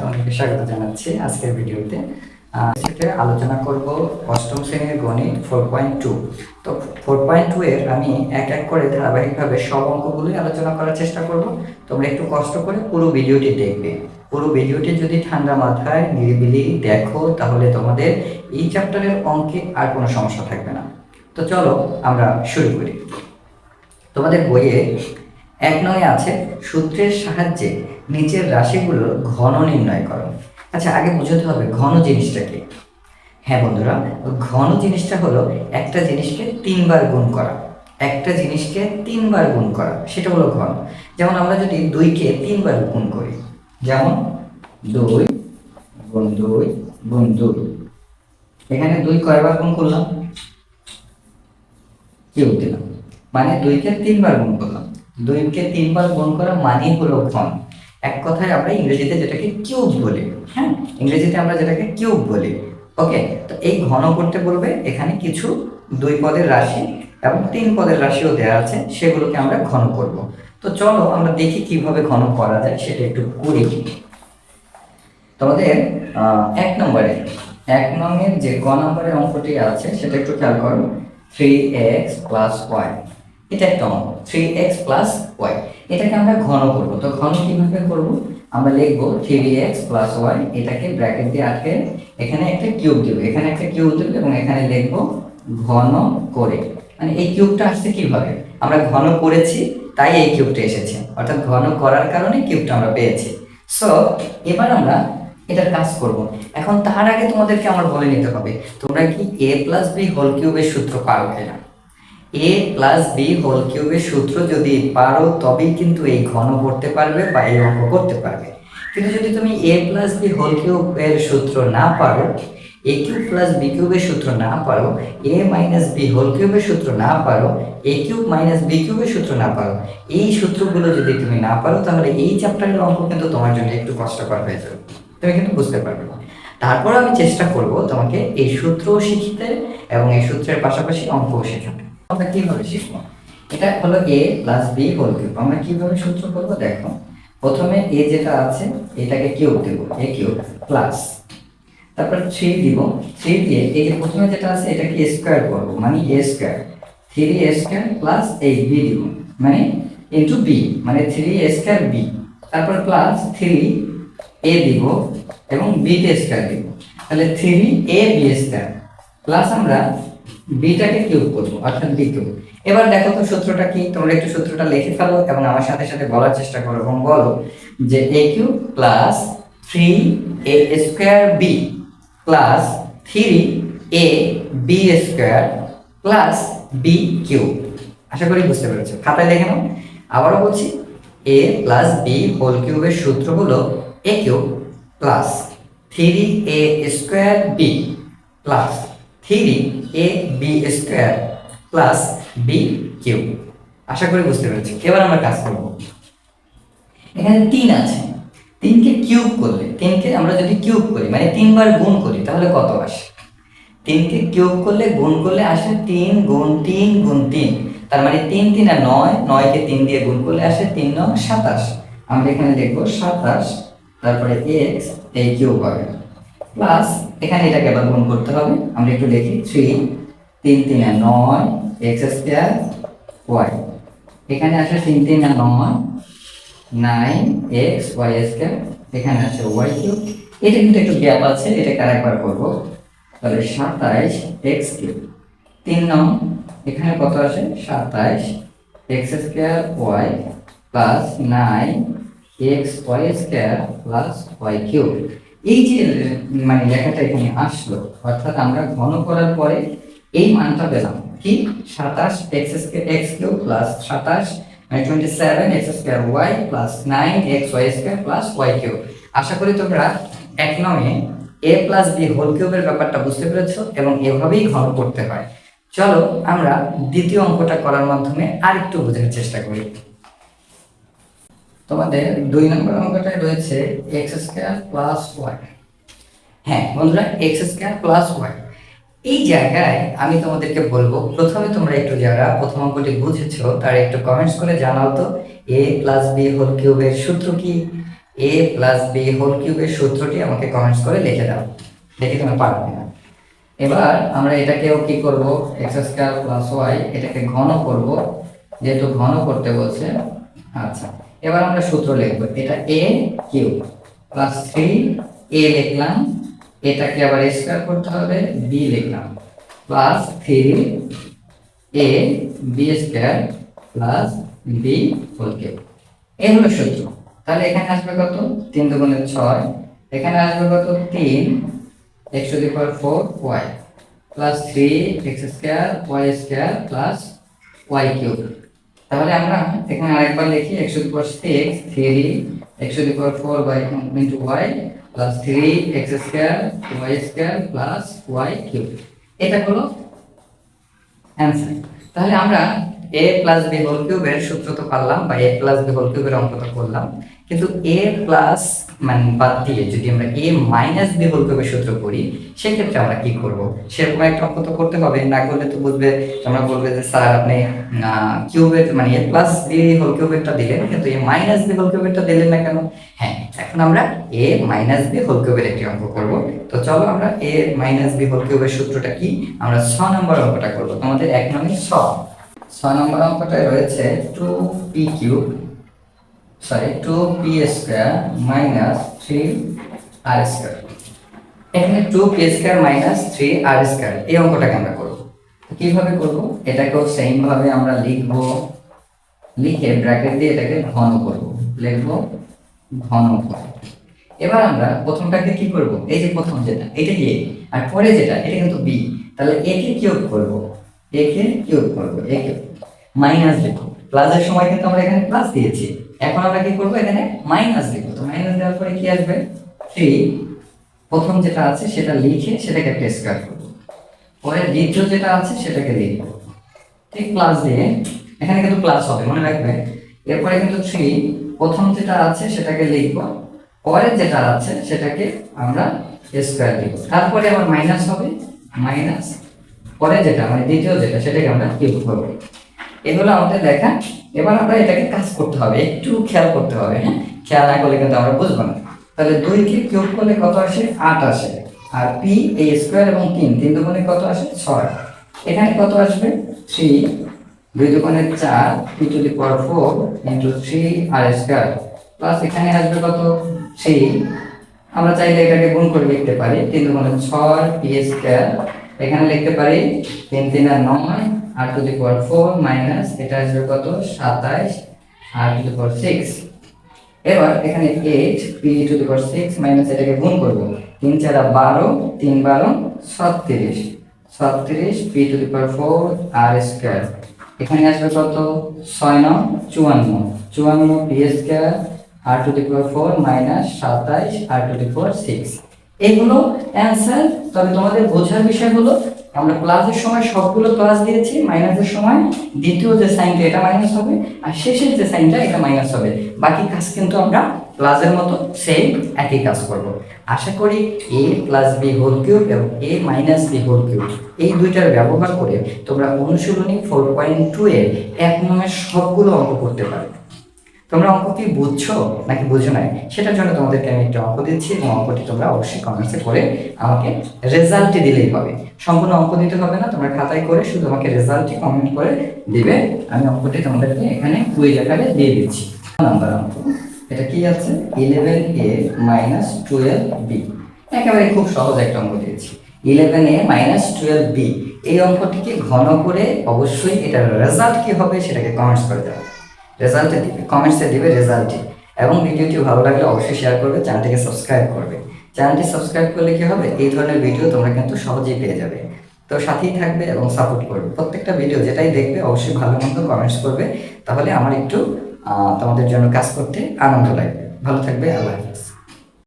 তোমাদেরকে স্বাগত জানাচ্ছি আজকের ভিডিওতে। আহ, আলোচনা করব অষ্টম শ্রেণির গণিত ফোর পয়েন্ট টু তো ফোর পয়েন্ট টু এর আমি এক এক করে ধারাবাহিকভাবে সব অঙ্কগুলোই আলোচনা করার চেষ্টা করব। তোমরা একটু কষ্ট করে পুরো ভিডিওটি দেখবে। পুরো ভিডিওটি যদি ঠান্ডা মাথায় নিরিবিলি দেখো তাহলে তোমাদের এই চ্যাপ্টারের অঙ্কে আর কোনো সমস্যা থাকবে না। তো চলো আমরা শুরু করি। তোমাদের বইয়ে এক নয় আছে সূত্রের সাহায্যে নিচের রাশিগুলোর ঘন নির্ণয় করো। আচ্ছা আগে বুঝতে হবে ঘন জিনিসটা কি? হ্যাঁ বন্ধুরা, ঘন জিনিসটা হলো একটা জিনিসকে তিনবার গুণ করা। একটা জিনিসকে তিনবার গুণ করা, সেটা হলো ঘন। যেমন আমরা যদি দুইকে তিনবার গুণ করি, যেমন দুই গুণ দুই গুণ দুই। এখানে দুই কয়বার গুণ করলাম? কিউব দিলাম। মানে দুইকে তিনবার গুণ করলাম। দুইকে তিনবার গুণ করা মানেই হলো ঘন। এক কথায় আমরা ইংরেজিতে যেটাকে কিউব বলি। হ্যাঁ? ইংরেজিতে আমরা যেটাকে কিউব বলি। ওকে তো এই ঘন করতে বলবে, এখানে কিছু দুই পদের রাশি এবং তিন পদের রাশিও দেওয়া আছে, সেগুলোকে আমরা ঘন করব। তো চলো আমরা দেখি কীভাবে ঘন করা যায়, সেটা একটু করি। তোমাদের এক নম্বরে, এক নংয়ের যে ক নম্বরের অঙ্কটি আছে, সেটা একটু খেয়াল করো। থ্রি এক্স প্লাস ওয়াই এটা একটা অঙ্ক। থ্রি এক্স প্লাস ওয়াই এটাকে আমরা ঘন করব। তো ঘন কীভাবে করব? আমরা লিখব থ্রি এক্স প্লাস ওয়াই এটাকে ব্র্যাকেট দিয়ে আটকে এখানে একটা কিউব দেবো। এখানে একটা কিউব দেবো এবং এখানে লিখব ঘন করে। মানে এই কিউবটা আসছে কীভাবে? আমরা ঘন করেছি, তাই এই কিউবটা এসেছে। অর্থাৎ ঘন করার কারণে কিউবটা আমরা পেয়েছি। সো এবার আমরা এটার কাজ করব। এখন তার আগে তোমাদেরকে আমার বলে নিতে হবে, তোমরা কি এ প্লাস বি হোল কিউবের সূত্র পারো কিনা? এ প্লাস বি হোল কিউবের সূত্র যদি পারো, তবেই কিন্তু এই ঘন করতে পারবে বা এই অঙ্ক করতে পারবে। কিন্তু যদি তুমি এ প্লাস বি হোল কিউবের সূত্র না পারো এ কিউব প্লাস বি কিউবের সূত্র না পারো এ মাইনাস বি হোল কিউবের সূত্র না পারো এ কিউব মাইনাস বি কিউবের সূত্র না পারো, এই সূত্রগুলো যদি তুমি না পারো, তাহলে এই চ্যাপ্টারের অঙ্ক কিন্তু তোমার জন্য একটু কষ্টকর হয়ে যাবে। তুমি কিন্তু বুঝতে পারবে না। তারপর আমি চেষ্টা করব তোমাকে এই সূত্রও শিখতে এবং এই সূত্রের পাশাপাশি অঙ্কও শেখাতে। আমরা কীভাবে শিখব? এটা হলো a plus b whole cube আমরা কীভাবে সূত্র করব? দেখো। প্রথমে এ যেটা আছে, এটাকে কিউব দেবো। এ কিউব প্লাস তারপর থ্রি দিব। থ্রি দিয়ে এই যে প্রথমে যেটা আছে, এটাকে স্কোয়ার করব। মানে a square three a square plus এই বি দিব। মানে ইন্টু বি মানে থ্রি এ স্কোয়ার বি তারপর প্লাস থ্রি এ দিব এবং বি তে স্কোয়ার দিব। তাহলে three a b square plus আমরা বিটাকে কিউব করব, অর্থাৎ বি কিউব এবার দেখো তো সূত্রটা কি? তোমরা একটু সূত্রটা লিখে ফেলো এবং আমার সাথে সাথে বলার চেষ্টা করো এবং বলো যে a cube plus three a square b plus three a b square plus b cube আশা করি বুঝতে পেরেছ। খাতায় লিখে নাও। আবারও বলছি এ প্লাস বি হোল কিউবের সূত্র হলো a cube plus three a square b plus three a b square plus b cube আশা করি বুঝতে পেরেছি। এবার আমরা কাজ করব। এখানে তিন আছে। তিনকে কিউব করলে, তিনকে আমরা যদি কিউব করি মানে তিনবার গুণ করি, তাহলে কত আসে? তিনকে কিউব করলে, গুণ করলে আসে তিন গুণ তিন গুণ তিন। তার মানে তিন তিন আর নয়, নয়কে তিন দিয়ে গুণ করলে আসে তিন নয় সাতাশ। আমরা এখানে লিখব সাতাশ, তারপরে এক্স এই কিউব হবে। প্লাস এখানে এটাকে আবার গুণ করতে হবে। আমরা একটু লিখি থ্রি তিন তিন, আর নয় এক্স স্কোয়ার ওয়াই এখানে আসে তিন তিন, আর নয় নাইন এক্স ওয়াই স্কোয়ার এখানে আছে ওয়াই কিউব এটা কিন্তু একটু গ্যাপ আছে, এটাকে আরেকবার করব। তাহলে সাতাইশ এক্স কিউব তিন নং, এখানে কত আসে? সাতাইশ x square y plus nine x y square plus y cube এই যে মানে লেখাটা এখানে আসলো, অর্থাৎ আমরা ঘন করার পরে এই মানটা পেলাম। কি? সাতাশ এক্স এক্স কিউ প্লাস সাতাশ মানে twenty seven x square y plus nine x y square plus y cube আশা করি তোমরা এক নয়ে এ প্লাস বি হোল কিউবের ব্যাপারটা বুঝতে পেরেছ এবং এভাবেই ঘন করতে হয়। চলো আমরা দ্বিতীয় অঙ্কটা করার মাধ্যমে আরেকটু বোঝার চেষ্টা করি। তোমাদের দুই নম্বর অঙ্কটায় রয়েছে এক্স স্কোয়ার প্লাস ওয়াই হ্যাঁ বন্ধুরা এক্স স্কোয়ার প্লাস ওয়াই এই জায়গায় আমি তোমাদেরকে বলব, প্রথমে তোমরা একটু যারা প্রথম অঙ্কটি বুঝেছ, তারা একটু কমেন্টস করে জানাও তো এ প্লাস বি হোল কিউবের সূত্র কি? এ প্লাস বি হোল কিউবের সূত্রটি আমাকে কমেন্টস করে লিখে দাও, দেখি তুমি পারবে না এবার আমরা এটাকেও কি করব এক্স স্কোয়ার প্লাস ওয়াই এটাকে ঘন করব, যেহেতু ঘন করতে বলছে আচ্ছা। এবার আমরা সূত্র লিখব। এটা a cube plus three a লিখলাম। এটাকে আবার স্কোয়ার করতে হবে বি লিখলাম। Plus three a b square plus b whole cube এই হলো সূত্র। তাহলে এখানে আসবে কত? তিন দুগুণে ছয়। এখানে আসবে কত? তিন। X to the power four y plus three x square y square plus y cube তাহলে আমরা এখানে আরেকবার লিখি x to the power six three x to the power four by into y plus three x square y square plus y cube এটা হলো answer তাহলে আমরা এ plus B whole কিউবের সূত্র তো পারলাম, বা এ প্লাস বি হোল কিউবের অঙ্কটা করলাম। কিন্তু এ প্লাস মানে বাদ দিয়ে যদি আমরা এ মাইনাস বি হোল কিউবের সূত্র করি, সেক্ষেত্রে আমরা কি করব? সেরকম একটা অঙ্ক তো করতে হবে, না করলে তো বুঝবে, তোমরা বলবে যে, স্যার, আপনি কিউবের মানে এ প্লাস বি হোল কিউবেরটা দিলেন, কিন্তু এ মাইনাস বি হোল কিউবেরটা দিলেন না কেন? হ্যাঁ এখন আমরা এ মাইনাস বি হোল কিউবের একটি অঙ্ক করব। তো চলো আমরা এ মাইনাস বি হোল কিউবের সূত্রটা কি? আমরা ছ নম্বর অঙ্কটা করব। তোমাদের এক নম্বর ছ। ছ নম্বর অঙ্কটায় রয়েছে two p cube sorry two p square minus three r square এখানে two p square minus three r square এই অঙ্কটাকে আমরা করব। কীভাবে করব? এটাকেও সেম ভাবে আমরা লিখব, লিখে ব্র্যাকেট দিয়ে এটাকে ঘন করব। লিখব, ঘন এবার আমরা প্রথমটাকে কি করব? এই যে প্রথম যেটা, এটা এ আর পরে যেটা, এটা কিন্তু বি তাহলে একে কিউব করব। একে কিউব করব? একে মাইনাস লিখব। প্লাসের সময় কিন্তু আমরা এখানে প্লাস দিয়েছি। এখন আমরা কি করব? এখানে মাইনাস লিখব। তো মাইনাস দেওয়ার পরে কি আসবে? থ্রি প্রথম যেটা আছে, সেটা লিখে সেটাকে একটা স্কোয়ার করব। পরে দ্বিতীয় যেটা আছে, সেটাকে লিখব ঠিক প্লাস দিয়ে এখানে কিন্তু প্লাস হবে, মনে রাখবে। এরপরে কিন্তু থ্রি প্রথম যেটা আছে, সেটাকে লিখব। পরে যেটা আছে, সেটাকে আমরা স্কোয়ার দিব তারপরে আবার মাইনাস হবে। মাইনাস পরে যেটা মানে দ্বিতীয় যেটা, সেটাকে আমরা কিউব করব এগুলো আমাদের লেখা। এবার আমরা এটাকে কাজ করতে হবে, একটু খেয়াল করতে হবে হ্যাঁ? খেয়াল না করলে কিন্তু আমরা বুঝব না। তাহলে দুইকে কিউব করলে কত আসে? আট আসে। আর পি এই স্কোয়ার এবং তিন তিন দুগুণে কত আসে? ছয়। এখানে কত আসবে? থ্রি দুই দুগুণে চার p to the power four into three r square plus এখানে আসবে কত? থ্রি আমরা চাইলে এটাকে গুণ করে লিখতে পারি। তিন দুগুণে ছয় পি স্কোয়ার এখানে লিখতে পারি তিন তিন আর নয়, r to the power four minus এটা আসবে কত? সাতাইশ, আর টু দি পাওয়ার সিক্স এবার এখানে eight p to the power six minus এটাকে গুণ করব। তিন চারা বারো, তিন বারো, ছত্রিশ। ছত্রিশ p to the power four r square এখানে আসবে কত? ছয় নং চুয়ান্ন। চুয়ান্ন p square r to the power four minus সাতাইশ r to the power six এগুলো অ্যান্সার তবে তোমাদের বোঝার বিষয় হলো, আমরা প্লাসের সময় সবগুলো প্লাস দিয়েছি মাইনাসের সময় দ্বিতীয় যে সাইনটা এটা মাইনাস হবে, আর শেষের যে সাইনটা এটা মাইনাস হবে। বাকি কাজ কিন্তু আমরা প্লাসের মতো সেম একই কাজ করব। আশা করি a plus b whole cube এবং a minus b whole cube এই দুইটার ব্যবহার করে তোমরা অনুশীলনী ফোর পয়েন্ট টু এর এক নমের সবগুলো অঙ্ক করতে পারবে। তোমরা অঙ্ক কি বুঝছ নাকি বুঝো নাই? সেটার জন্য তোমাদেরকে আমি একটা অঙ্ক দিচ্ছি এবং অঙ্কটি তোমরা অবশ্যই কমেন্টসে করে আমাকে রেজাল্টটি দিলেই হবে। সম্পূর্ণ অঙ্ক দিতে হবে না, তোমরা খাতায় করে শুধু আমাকে রেজাল্টটি কমেন্ট করে দিবে। আমি অঙ্কটি তোমাদেরকে এখানে কুইজ আকারে দিয়ে দিচ্ছি। নাম্বার অঙ্ক। এটা কি আছে? Eleven a minus twelve b একেবারে খুব সহজ একটা অঙ্ক দিয়েছি। Eleven a minus twelve b এই অঙ্কটিকে ঘন করে অবশ্যই এটার রেজাল্ট কি হবে সেটাকে কমেন্টস করে দেওয়া। রেজাল্টে দিবে কমেন্টসে দিবে রেজাল্টে এবং ভিডিওটি ভালো লাগলে অবশ্যই শেয়ার করবে চ্যানেলটিকে সাবস্ক্রাইব করবে। চ্যানেলটি সাবস্ক্রাইব করলে কি হবে? এই ধরনের ভিডিও তোমরা কিন্তু সহজেই পেয়ে যাবে। তো সাথেই থাকবে এবং সাপোর্ট করবে। প্রত্যেকটা ভিডিও যেটাই দেখবে, অবশ্যই ভালো মন্দ কমেন্টস করবে। তাহলে আমার একটু তোমাদের জন্য কাজ করতে আনন্দ লাগবে। ভালো থাকবে, আল্লাহ হাফিজ।